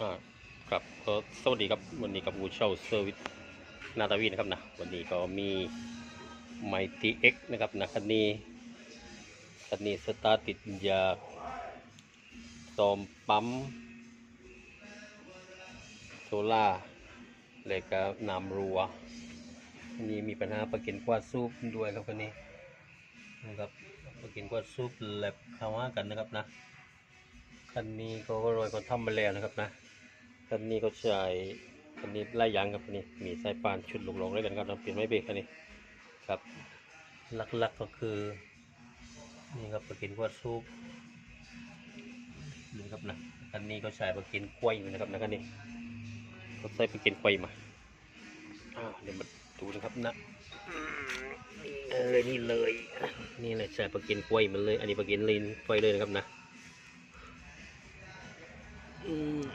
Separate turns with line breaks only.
ครับก็สวัสดีครับวันนี้กับบูเช่าเซอร์วิสนาตาวีนะครับนะวันนี้ก็มีไมตีเอ็กนะครับนะคันนี้คันนี้สตาร์ติดยาซอมปั๊มโซล่าแล้วก็น้ำรัวอันนี้มีปัญหาประกินกวาดซูปด้วยครับคันนี้นะครับประกินกวาดซูปแลบเข้ามากันนะครับนะคันนี้ก็โรยคนทำมาแล้วนะครับนะ คันนี้ก็ใช้คันนี้ไล่ยางครับคันนี้มีสายปานชุดหลงๆด้วยกันครับน้ำเปลี่ยนไม่เบรกคันนี้ครับหลักๆก็คือนี่ครับปลากินวาดซุปนี่ครับนะคันนี้ก็ใช้ปลากินกล้วยอยู่นะครับนะคันนี้ก็ใส่ปลากินกล้วยมาอ่าเดี๋ยวมาดูนะครับนะนี่เลยนี่เลยนี่เลยใช้ปลากินกล้วยมันเลย อันนี้ปลากินลินกล้วยเลยนะครับนะอืม